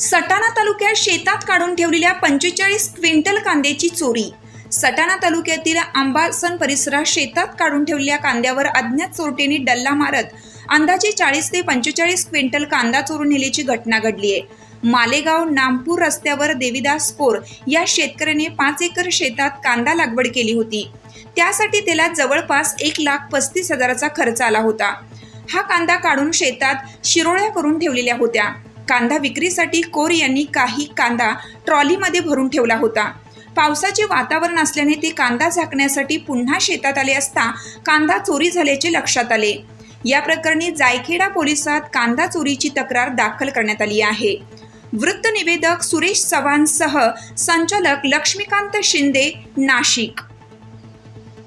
सटाणा तालुक्यात शेतात काढून ठेवलेल्या पंचेचाळीस क्विंटल कांद्याची चोरी. सटाणा तालुक्यातील आंबासन परिसरात शेतात काढून ठेवलेल्या कांद्यावर अज्ञात चोरट्यांनी डल्ला मारत अंदाजे चाळीस ते पंचेचाळीस क्विंटल कांदा चोरून नेल्याची घटना घडली आहे. मालेगाव नामपूर रस्त्यावर देविदास कोर या शेतकऱ्याने पाच एकर शेतात कांदा लागवड केली होती. त्यासाठी त्याला जवळपास एक लाख पस्तीस हजाराचा खर्च आला होता. हा कांदा काढून शेतात शिरोळ्या करून ठेवलेल्या होत्या. कांदा विक्रीसाठी कोर यांनी काही कांदा ट्रॉलीमध्ये भरून ठेवला होता. पावसाचे वातावरण असल्याने ते कांदा झाकण्यासाठी पुन्हा शेतात आले असता कांदा चोरी झाल्याचे लक्षात आले. या प्रकरणी जायखेडा पोलिसात कांदा चोरीची तक्रार दाखल करण्यात आली आहे. वृत्त निवेदक सुरेश चव्हाणसह संचालक लक्ष्मीकांत शिंदे नाशिक.